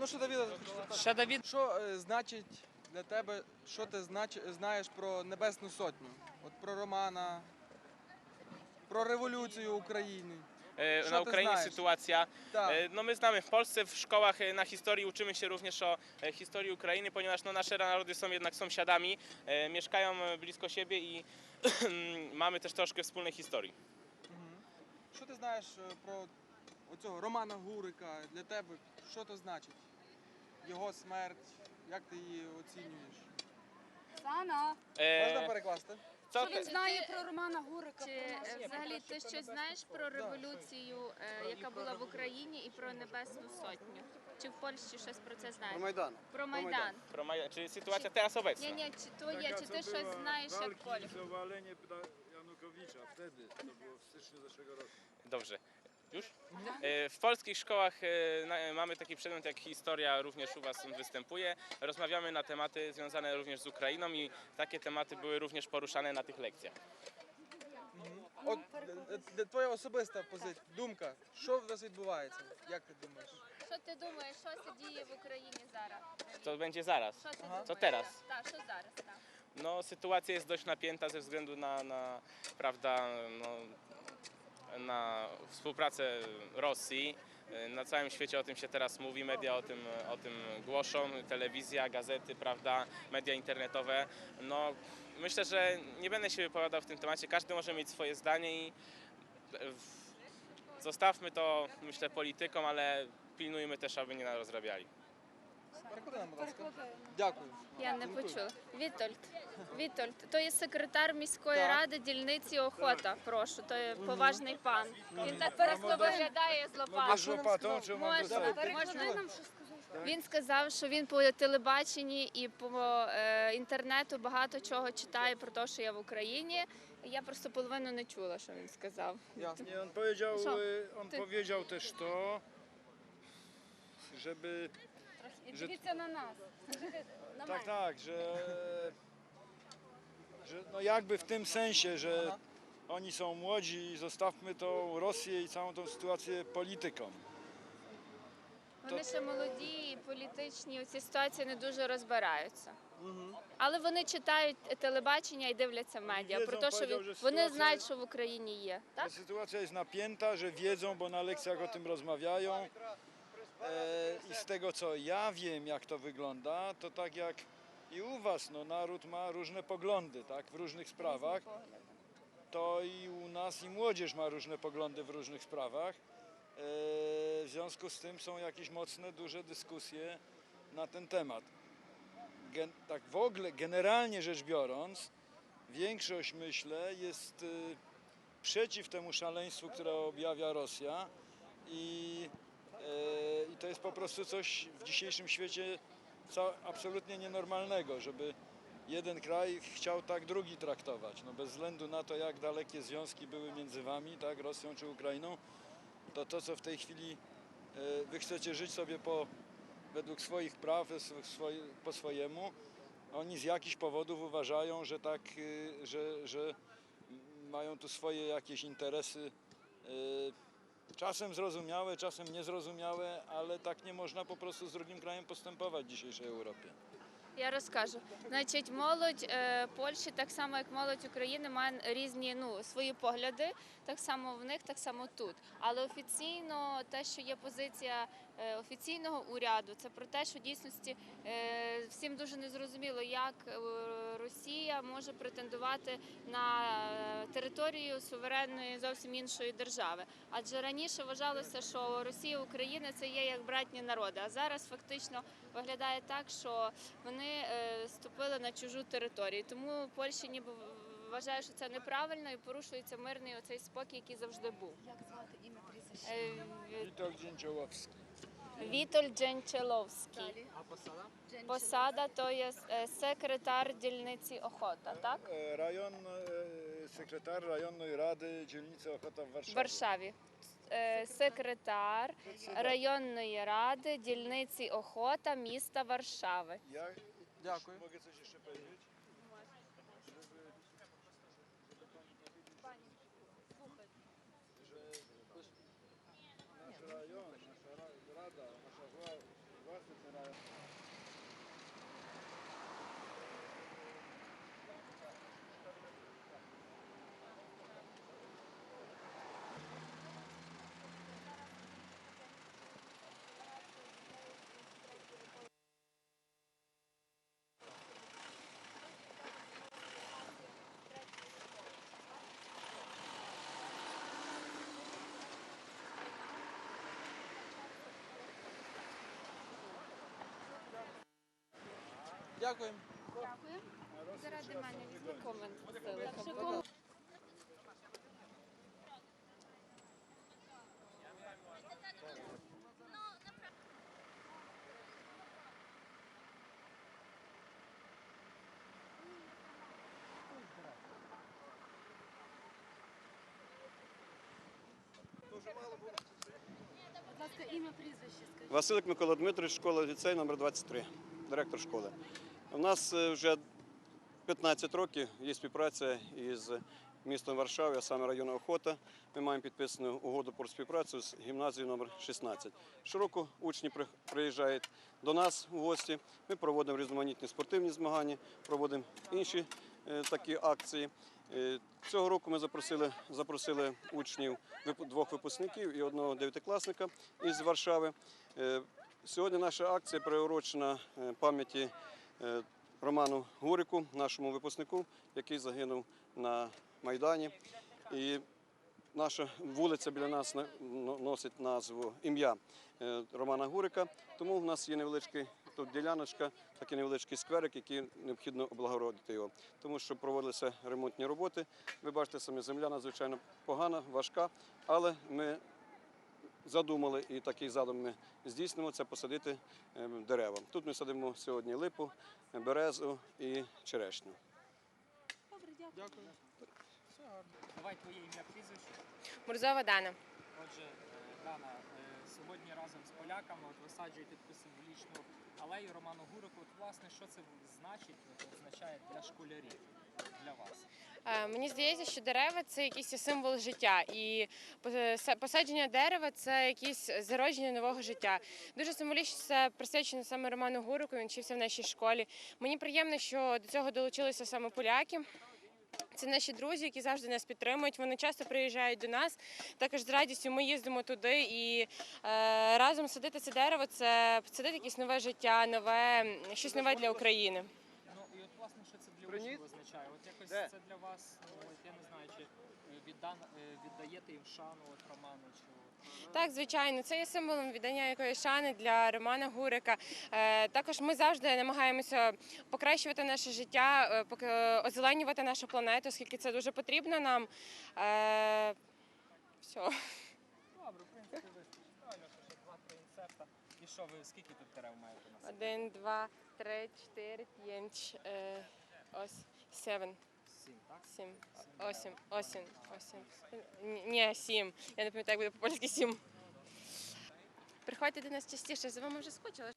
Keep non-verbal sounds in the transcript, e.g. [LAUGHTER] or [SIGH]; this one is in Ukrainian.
Ну що Давіда, хочу запитати. Ще Давід. Що е, значить для тебе, що ти знач, знаєш про Небесну Сотню? От про Романа, про революцію України. E, Co Na ty Ukrainie znasz? sytuacja. Tak. E, No my znamy w Polsce w szkołach e, na historii uczymy się również o e, historii Ukrainy, ponieważ no, nasze narody są jednak sąsiadami, e, mieszkają e, blisko siebie i [CLEARS THROAT] mamy też troszkę wspólnej historii. Що ти знаєш е, про оцього Романа Гурика для тебе? Що це значить? Його смерть, як ти її оцінюєш? Сана, Можна E, перекласти? co що він знає про Романа Гурика? Чи про нас? е, взагалі ти щось знаєш про революцію, е, яка була в Україні, і про Небесну Сотню? Чи в Польщі щось про це знаєш? Про Майдан. Про Майдан. pro Maja- czyli sytuacja teraz obecna? Ні, ні, чи твоє, чи ти щось знаєш як walki Поль? z owaleniem Pda- Janukowicza wtedy, to było w styczniu zeszłego roku. Dobrze. Już? E, W polskich szkołach e, na- mamy taki przedmiot jak historia, również u Was występuje. Rozmawiamy na tematy związane również z Ukrainą i takie tematy były również poruszane na tych lekcjach. От е, е, твоя особиста позиція, думка, що в нас відбувається? Як ти думаєш? Що ти думаєш, що це діє в Україні зараз? Co będzie zaraz? Що ти Ага. думаєш? Co teraz? Так, що зараз? Так. No, sytuacja jest dość napięta ze względu na, na prawda, no, na współpracę Rosji. Na całym świecie o tym się teraz mówi, media o tym, o tym głoszą, telewizja, gazety, prawda, media internetowe. No, myślę, że nie będę się wypowiadał w tym temacie, każdy może mieć swoje zdanie i w- zostawmy to, myślę, politykom, ale pilnujmy też, aby nie rozrabiali. Переклади будь ласка. Дякую. Я не почула. Вітольд. Вітольд, то є секретар міської Так. ради дільниці Охота. Прошу, то є поважний пан. Він так просто виглядає з лопатою. mam Можна, можна. Він сказав, що він по телебаченні і по е, інтернету багато чого читає про те, що я в Україні. Я просто половину не чула, що він сказав. Ясно. Nie, on powiedział, Co? y, on Ty- powiedział też to, żeby І Że- дивіться на нас. На мене. tak, że, że no jakby w tym sensie, że oni są młodzi i zostawmy tą Rosję i całą tą sytuację politykom. Вони ще молоді і політичні у цій ситуації не дуже розбираються. Угу. Але вони читають телебачення і дивляться медіа про те, що powiedział, він... że вони sytuacja- знають, що в Україні є. Так? sytuacja jest napięta, że wiedzą, bo na lekcjach o tym rozmawiają. E, I z tego co ja wiem, jak to wygląda, to tak jak i u Was, no, naród ma różne poglądy tak, w różnych sprawach, to i u nas i młodzież ma różne poglądy w różnych sprawach. E, w związku z tym są jakieś mocne, duże dyskusje na ten temat. Gen, tak w ogóle, generalnie rzecz biorąc, większość, myślę, jest y, przeciw temu szaleństwu, które objawia Rosja i, i to jest po prostu coś w dzisiejszym świecie absolutnie nienormalnego, żeby jeden kraj chciał tak drugi traktować. No bez względu na to, jak dalekie związki były między wami, tak, Rosją czy Ukrainą, to to, co w tej chwili e, wy chcecie żyć sobie po, według swoich praw, swoje, po swojemu, oni z jakichś powodów uważają, że tak, że, że mają tu swoje jakieś interesy, czasem zrozumiałe, czasem niezrozumiałe, ale tak nie można po prostu z drugim krajem postępować w dzisiejszej Europie. Я розкажу. Значить, молодь е, Польщі, так само як молодь України, має різні ну, свої погляди, так само в них, так само тут. Але офіційно те, що є позиція офіційного уряду, це про те, що в дійсності е, всім дуже незрозуміло, як е, Росія може претендувати на е, територію суверенної зовсім іншої держави. Адже раніше вважалося, що Росія і Україна це є як братні народи. А зараз фактично виглядає так, що вони е, ступили на чужу територію. Тому Польща ніби вважає, що це неправильно і порушується мирний оцей спокій, який завжди був. Як звати ім'я прізвище? Е, Witold Dzięciołowski. Вітоль Дженчеловський. А посада? Посада то є е, секретар дільниці Охота, так? E, Rajon, e, sekretar Rajonnej Rady Dzielnicy Ochota В. Варшаві. Е, Секретар районної ради дільниці Охота міста Варшави. Дякую. Дякуємо. Дякую. Заради мене візьми комент. Ім'я. Василик Микола Дмитрович, школа ліцей номер 23, директор школи. У нас е, вже 15 років є співпраця із містом Варшава, а саме районом Охота. Ми маємо підписану угоду про співпрацю з гімназією номер 16. Щороку учні при- приїжджають до нас у гості. Ми проводимо різноманітні спортивні змагання, проводимо інші е, такі акції. Е, Цього року ми запросили, запросили учнів двох випускників і одного дев'ятикласника із Варшави. Сьогодні наша акція приурочена пам'яті Роману Гурику, нашому випускнику, який загинув на Майдані. І наша вулиця біля нас на- носить назву ім'я е, Романа Гурика. Тому в нас є невеличкий тут діляночка, такий невеличкий скверик, який необхідно облагородити його. Тому що проводилися ремонтні роботи. Ви бачите, самі земля надзвичайно погана, важка, але ми задумали і такий задум ми здійснимо це посадити е, дерева. Тут ми садимо сьогодні липу, березу і черешню. Добре, дякую. Дякую. Все гарно. Давай твоє ім'я прізвище. Мурзова Дана. Отже, е, Дана, е, сьогодні разом з поляками от висаджуєте таку символічну алею Роману Гурику. От, власне, що це значить, от, означає для школярів, для вас? Е, Мені здається, що дерева це якийсь символ життя, і поса- посадження дерева це якесь зародження нового життя. Дуже символічно це присвячено саме Роману Гурику. Він вчився в нашій школі. Мені приємно, що до цього долучилися саме поляки. Це наші друзі, які завжди нас підтримують. Вони часто приїжджають до нас. Також з радістю ми їздимо туди і е, разом садити це дерево це садити якесь нове життя, нове щось нове для України. Ну і от власне, що це для Приніс? означає? От якось Де? це для вас, ну от я не знаю, чи е, віддан, е, віддаєте їм шану от Роману, чи Так, звичайно, це є символом віддання якоїсь шани для Романа Гурика. Е, також ми завжди намагаємося покращувати наше життя, е, озеленювати нашу планету, оскільки це дуже потрібно нам. Е, все. Добре, в принципі, вистачить. Правильно, що ще два-три інсерта. І що ви скільки тут дерев маєте на? Один, два, три, чотири, п'ять, е, ось, севен, Сім, так? сім, осім, осім, осім. Ні, сім. Я не пам'ятаю, як буде по-польськи сім. Приходьте до нас частіше, за вами вже скучила.